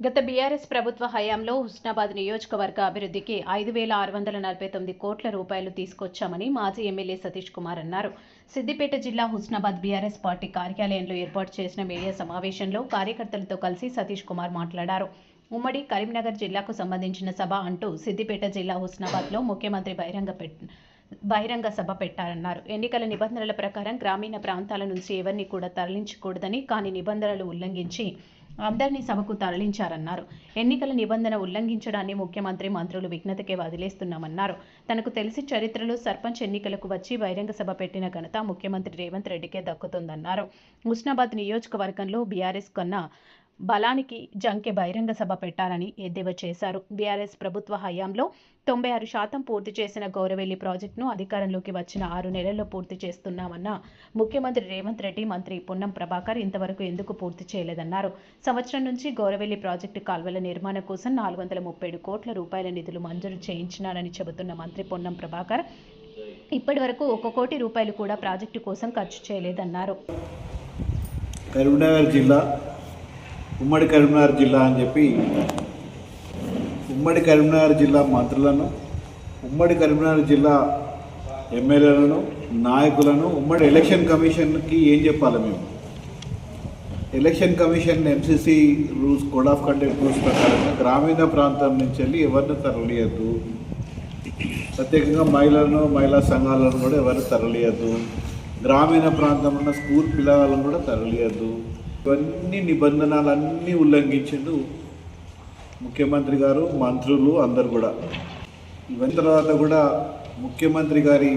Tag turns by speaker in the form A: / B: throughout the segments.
A: గత బీఆర్ఎస్ ప్రభుత్వ హయాంలో హుస్నాబాద్ నియోజకవర్గ అభివృద్ధికి ఐదు వేల ఆరు వందల నలభై తొమ్మిది కోట్ల రూపాయలు తీసుకొచ్చామని మాజీ ఎమ్మెల్యే సతీష్ కుమార్ అన్నారు. సిద్దిపేట జిల్లా హుస్నాబాద్ బీఆర్ఎస్ పార్టీ కార్యాలయంలో ఏర్పాటు చేసిన మీడియా సమావేశంలో కార్యకర్తలతో కలిసి సతీష్ కుమార్ మాట్లాడారు. ఉమ్మడి కరీంనగర్ జిల్లాకు సంబంధించిన సభ అంటూ సిద్దిపేట జిల్లా హుస్నాబాద్లో ముఖ్యమంత్రి బహిరంగ పెట్ బహిరంగ సభ పెట్టారన్నారు. ఎన్నికల నిబంధనల ప్రకారం గ్రామీణ ప్రాంతాల నుంచి ఎవరిని కూడా తరలించకూడదని కానీ నిబంధనలు ఉల్లంఘించి అందరినీ సభకు తరలించారన్నారు. ఎన్నికల నిబంధన ఉల్లంఘించడాన్ని ముఖ్యమంత్రి మంత్రులు విఘ్నతకే వదిలేస్తున్నామన్నారు. తనకు తెలిసి చరిత్రలో సర్పంచ్ ఎన్నికలకు వచ్చి బహిరంగ సభ పెట్టిన ఘనత ముఖ్యమంత్రి రేవంత్ రెడ్డికే దక్కుతుందన్నారు. హుస్నాబాద్ నియోజకవర్గంలో బీఆర్ఎస్ కన్నా బలానికి జంకె బహిరంగ సభ పెట్టాలని ఎద్దేవా చేశారు. బీఆర్ఎస్ ప్రభుత్వ హయాంలో తొంభై ఆరు శాతం పూర్తి చేసిన గౌరవెల్లి ప్రాజెక్టును అధికారంలోకి వచ్చిన ఆరు నెలల్లో పూర్తి చేస్తున్నామన్న ముఖ్యమంత్రి రేవంత్ రెడ్డి మంత్రి పొన్నం ప్రభాకర్ ఇంతవరకు ఎందుకు పూర్తి చేయలేదన్నారు. సంవత్సరం నుంచి గౌరవెల్లి ప్రాజెక్టు కాల్వల నిర్మాణం కోసం నాలుగు వందల ముప్పై ఏడు కోట్ల రూపాయల నిధులు మంజూరు చేయించినారని చెబుతున్న మంత్రి పొన్నం ప్రభాకర్ ఇప్పటి వరకు ఒక కోటి రూపాయలు కూడా ప్రాజెక్టు కోసం ఖర్చు చేయలేదన్నారు.
B: కరీంనగర్ జిల్లా ఉమ్మడి కరీంనగర్ జిల్లా అని చెప్పి ఉమ్మడి కరీంనగర్ జిల్లా మంత్రులను ఉమ్మడి కరీంనగర్ జిల్లా ఎమ్మెల్యేలను నాయకులను ఉమ్మడి ఎలక్షన్ కమిషన్కి ఏం చెప్పాలి మేము? Election commission MCC rules code of conduct rules ప్రకారంగా గ్రామీణ ప్రాంతం నుంచి వెళ్ళి ఎవరిని తరలియద్దు? ప్రత్యేకంగా మహిళలను మహిళా సంఘాలను కూడా ఎవరు తరలియద్దు? గ్రామీణ ప్రాంతంలో ఉన్న స్కూల్ పిల్లలను కూడా తరలియద్దు? ఇవన్నీ నిబంధనలన్నీ ఉల్లంఘించిండు ముఖ్యమంత్రి గారు మంత్రులు అందరు కూడా. ఇవన్నీ తర్వాత కూడా ముఖ్యమంత్రి గారి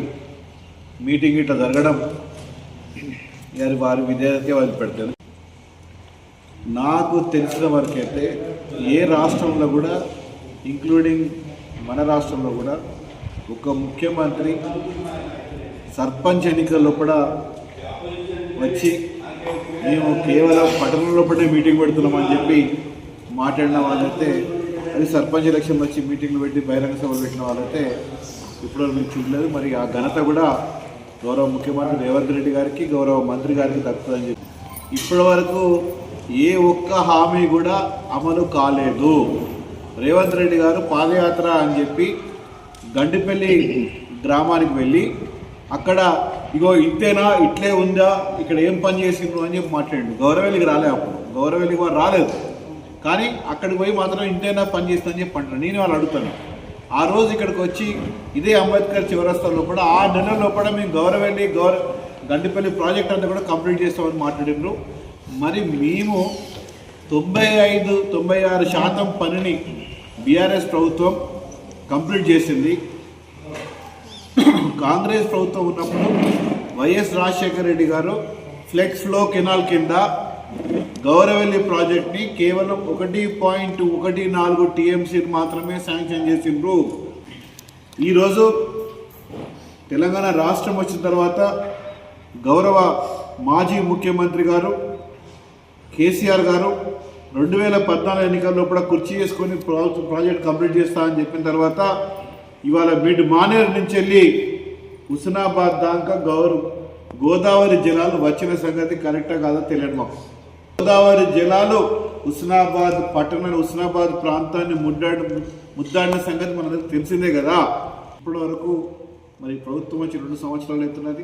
B: మీటింగ్ ఇట్లా జరగడం గారి వారి విధేయతకే పెడతారు. నాకు తెలిసిన వరకైతే ఏ రాష్ట్రంలో కూడా ఇంక్లూడింగ్ మన రాష్ట్రంలో కూడా ఒక ముఖ్యమంత్రి సర్పంచ్ ఎన్నికల్లో కూడా వచ్చి మేము కేవలం పట్టణంలోపడే మీటింగ్ పెడుతున్నామని చెప్పి మాట్లాడిన వాళ్ళైతే అది సర్పంచ్ ఎలక్షన్ వచ్చి మీటింగ్లు పెట్టి బహిరంగ సభలు పెట్టిన వాళ్ళైతే ఇప్పుడు మేము చూడలేదు. మరి ఆ ఘనత కూడా గౌరవ ముఖ్యమంత్రి రేవంత్ రెడ్డి గారికి గౌరవ మంత్రి గారికి దక్కుతుందని చెప్పి. ఇప్పటి వరకు ఏ ఒక్క హామీ కూడా అమలు కాలేదు. రేవంత్ రెడ్డి గారు పాదయాత్ర అని చెప్పి గండిపల్లి గ్రామానికి వెళ్ళి అక్కడ ఇగో ఇంతేనా? ఇట్లే ఉందా? ఇక్కడ ఏం పని చేసిండ్రు అని చెప్పి మాట్లాడిండు. గౌరవేలికి రాలే అప్పుడు. గౌరవేలికి వారు రాలేదు. కానీ అక్కడికి పోయి మాత్రం ఇంతేనా పని చేస్తుందని చెప్పి అంటారు నేను వాళ్ళు అడుగుతాను ఆ రోజు ఇక్కడికి వచ్చి ఇదే అంబేద్కర్ చివరస్తా లోపల ఆ నెల లోపల మేము గౌరవెల్లి గౌరవ గండిపల్లి ప్రాజెక్ట్ అంతా కూడా కంప్లీట్ చేస్తామని మాట్లాడినారు మరి మేము తొంభై ఐదు తొంభై ఆరు శాతం పనిని బీఆర్ఎస్ ప్రభుత్వం కంప్లీట్ చేసింది. కాంగ్రెస్ ప్రభుత్వం ఉన్నప్పుడు వైఎస్ రాజశేఖర రెడ్డి గారు ఫ్లెక్స్ ఫ్లో కెనాల్ కింద గౌరవెల్లి ప్రాజెక్ట్ని కేవలం ఒకటి పాయింట్ ఒకటి నాలుగు టీఎంసీని మాత్రమే శాంక్షన్ చేసిండ్రు. ఈరోజు తెలంగాణ రాష్ట్రం వచ్చిన తర్వాత గౌరవ మాజీ ముఖ్యమంత్రి గారు కేసీఆర్ గారు రెండు వేల పద్నాలుగు ఎన్నికల్లో కూడా కుర్చీ చేసుకొని ప్రాజెక్ట్ కంప్లీట్ చేస్తా అని చెప్పిన తర్వాత ఇవాళ మిడ్ మానేరు నుంచి వెళ్ళి హుస్నాబాద్ దాకా గౌరవ గోదావరి జలాలు వచ్చిన సంగతి కరెక్టా కాదో తెలియదు మాకు. గోదావరి జలాలు హుస్నాబాద్ పట్టణ హుస్నాబాద్ ప్రాంతాన్ని ముద్దాడు ముద్దాడిన సంగతి మనందరికి తెలిసిందే కదా. ఇప్పటి వరకు మరి ప్రభుత్వం వచ్చి రెండు సంవత్సరాలు అవుతున్నది.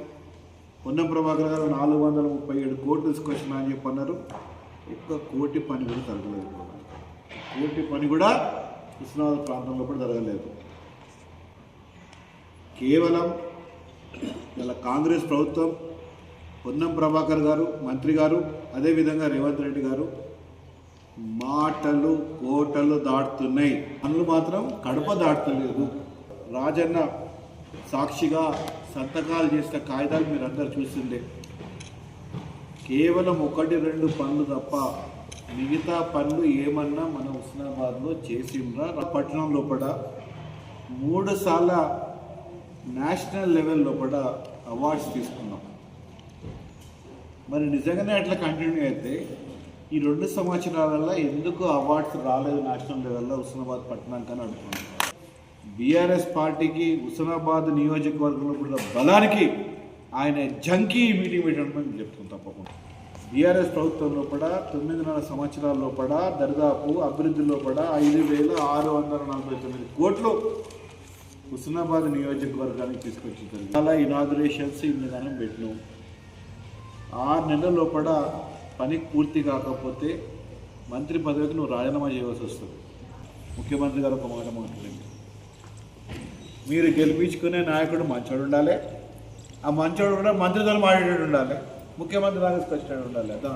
B: పొన్నం ప్రభాకర్ గారు నాలుగు వందల ముప్పై ఏడు కోట్లు తీసుకొచ్చిన అని చెప్పి అన్నారు. ఒక్క కోటి పని కూడా జరగలేదు కోటి పని కూడా హుస్నాబాద్ ప్రాంతంలో కూడా జరగలేదు. కేవలం ఇలా కాంగ్రెస్ ప్రభుత్వం పొన్నం ప్రభాకర్ గారు మంత్రి గారు అదేవిధంగా రేవంత్ రెడ్డి గారు మాటలు కోటలు దాటుతున్నాయి. పనులు మాత్రం కడప దాటుతలేదు. రాజన్న సాక్షిగా సంతకాలు చేసిన కాగితాలు మీరు అందరు చూసిందే కేవలం ఒకటి రెండు పనులు తప్ప మిగతా పనులు ఏమన్నా మన హుస్నాబాద్లో చేసిండ్రా? పట్టణం లోపల మూడు సార్ల నేషనల్ లెవెల్లో కూడా అవార్డ్స్ తీసుకున్నాం. మరి నిజంగానే అట్లా కంటిన్యూ అయితే ఈ రెండు సంవత్సరాలలో ఎందుకు అవార్డ్స్ రాలేదు నేషనల్ లెవెల్లో హుస్నాబాద్ పట్టణానికి అని అడుగుతున్నాం బీఆర్ఎస్ పార్టీకి హుస్నాబాద్ నియోజకవర్గంలో కూడా బలానికి ఆయన జంకీ మీటింగ్ పెట్టడం చెప్తాం తప్పకుండా. బీఆర్ఎస్ ప్రభుత్వం లోపల తొమ్మిదిన్నర సంవత్సరాల లోపల దరిదాపు అభివృద్ధి లోపల ఐదు వేల ఆరు వందల నలభై తొమ్మిది కోట్లు హుస్నాబాద్ నియోజకవర్గానికి తీసుకొచ్చింది చాలా ఇనాగ్రేషన్స్ ఇన్నిదానం పెట్టినాం. ఆరు నెలల లోపల పని పూర్తి కాకపోతే మంత్రి పదవికి నువ్వు రాజీనామా చేయవలసి వస్తుంది. ముఖ్యమంత్రి గారు ఒక మాట మాట్లాడింది మీరు గెలిపించుకునే నాయకుడు మంచోడు ఉండాలి. ఆ మంచోడు కూడా మంత్రితో మాట్లాడేటట్టు ఉండాలి. ముఖ్యమంత్రి దానికి స్పష్టంగా ఉండాలి. అర్థం